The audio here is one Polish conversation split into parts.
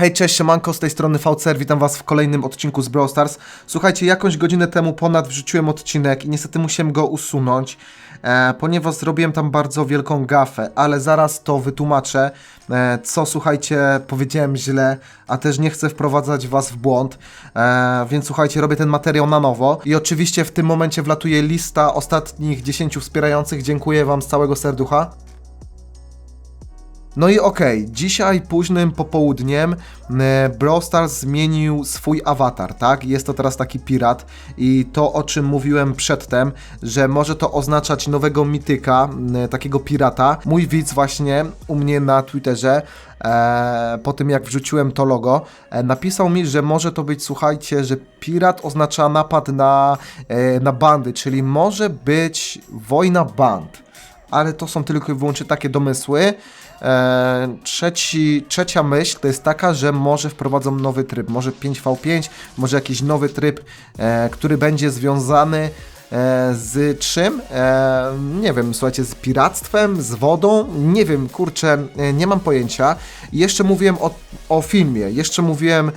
Hej, cześć, siemanko, z tej strony VCR, witam was w kolejnym odcinku z Brawl Stars. Słuchajcie, jakąś godzinę temu ponad wrzuciłem odcinek i niestety musiałem go usunąć, e, ponieważ zrobiłem tam bardzo wielką gafę, ale zaraz to wytłumaczę, e, co, słuchajcie, powiedziałem źle, a też nie chcę wprowadzać was w błąd, e, więc słuchajcie, robię ten materiał na nowo i oczywiście w tym momencie wlatuje lista ostatnich 10 wspierających, dziękuję wam z całego serducha. No i okej, dzisiaj późnym popołudniem e, Brawl zmienił swój awatar, tak? Jest to teraz taki pirat i to o czym mówiłem przedtem, że może to oznaczać nowego mityka, e, takiego pirata. Mój widz właśnie u mnie na Twitterze e, po tym jak wrzuciłem to logo, e, napisał mi, że może to być, słuchajcie, że pirat oznacza napad na, e, na bandy, czyli może być wojna band ale to są tylko i wyłącznie takie domysły. E, trzeci, trzecia myśl to jest taka, że może wprowadzą nowy tryb, może 5v5, może jakiś nowy tryb, e, który będzie związany e, z czym? E, nie wiem, słuchajcie, z piractwem, z wodą? Nie wiem, kurczę, nie mam pojęcia. Jeszcze mówiłem o, o filmie, jeszcze mówiłem e,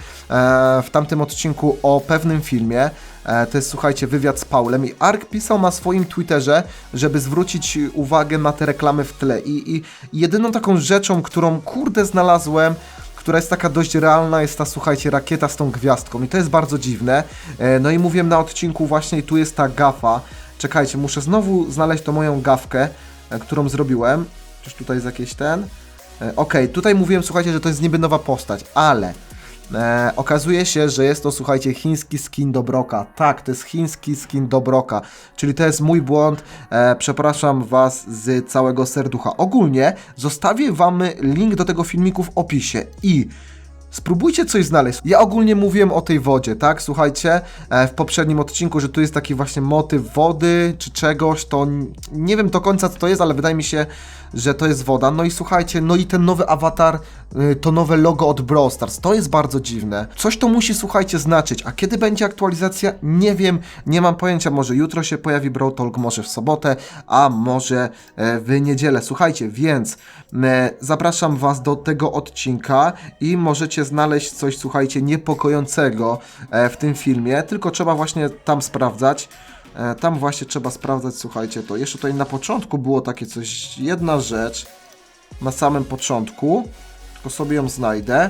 w tamtym odcinku o pewnym filmie. E, to jest, słuchajcie, wywiad z Paulem. I Ark pisał na swoim Twitterze, żeby zwrócić uwagę na te reklamy w tle. I, i jedyną taką rzeczą, którą kurde znalazłem, która jest taka dość realna, jest ta, słuchajcie, rakieta z tą gwiazdką. I to jest bardzo dziwne. E, no i mówiłem na odcinku właśnie, tu jest ta gafa. Czekajcie, muszę znowu znaleźć tą moją gawkę, e, którą zrobiłem. Czyż tutaj jest jakiś ten? Okej, tutaj mówiłem, słuchajcie, że to jest niby nowa postać, ale e, okazuje się, że jest to, słuchajcie, chiński skin do Broka. Tak, to jest chiński skin do Broka, czyli to jest mój błąd. E, przepraszam Was z całego serducha. Ogólnie zostawię Wam link do tego filmiku w opisie i Spróbujcie coś znaleźć. Ja ogólnie mówiłem o tej wodzie, tak? Słuchajcie, e, w poprzednim odcinku, że tu jest taki właśnie motyw wody czy czegoś, to nie wiem do końca co to jest, ale wydaje mi się, że to jest woda. No i słuchajcie, no i ten nowy awatar, y, to nowe logo od Brawl Stars, to jest bardzo dziwne. Coś to musi, słuchajcie, znaczyć. A kiedy będzie aktualizacja? Nie wiem, nie mam pojęcia. Może jutro się pojawi Brawl Talk, może w sobotę, a może e, w niedzielę. Słuchajcie, więc e, zapraszam Was do tego odcinka i możecie znaleźć coś, słuchajcie, niepokojącego e, w tym filmie, tylko trzeba właśnie tam sprawdzać. E, Tam właśnie trzeba sprawdzać, słuchajcie, to jeszcze tutaj na początku było takie coś, jedna rzecz na samym początku, tylko sobie ją znajdę.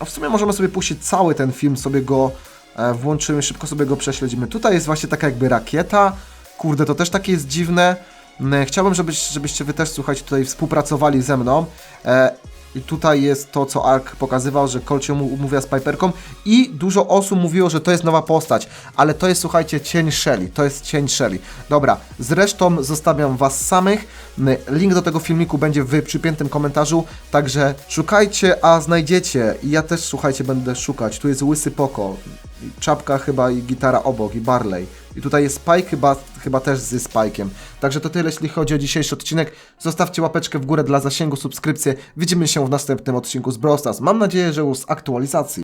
A w sumie możemy sobie puścić cały ten film, sobie go e, włączymy, szybko sobie go prześledzimy. Tutaj jest właśnie taka jakby rakieta. Kurde, to też takie jest dziwne. Mm, Chciałbym, żebyś, żebyście wy też, słuchajcie, tutaj współpracowali ze mną. E, i tutaj jest to, co Ark pokazywał, że Colt się umawia z Piperką i dużo osób mówiło, że to jest nowa postać, ale to jest, słuchajcie, cień Shelly, to jest cień Shelly. Dobra, zresztą zostawiam was samych, link do tego filmiku będzie w przypiętym komentarzu, także szukajcie, a znajdziecie i ja też, słuchajcie, będę szukać. Tu jest Łysy Poko, czapka chyba i gitara obok i Barley. I tutaj jest Spike chyba, chyba też z Spike'iem. Także to tyle, jeśli chodzi o dzisiejszy odcinek. Zostawcie łapeczkę w górę dla zasięgu, subskrypcję. Widzimy się w następnym odcinku z Brawl. Mam nadzieję, że już z aktualizacji.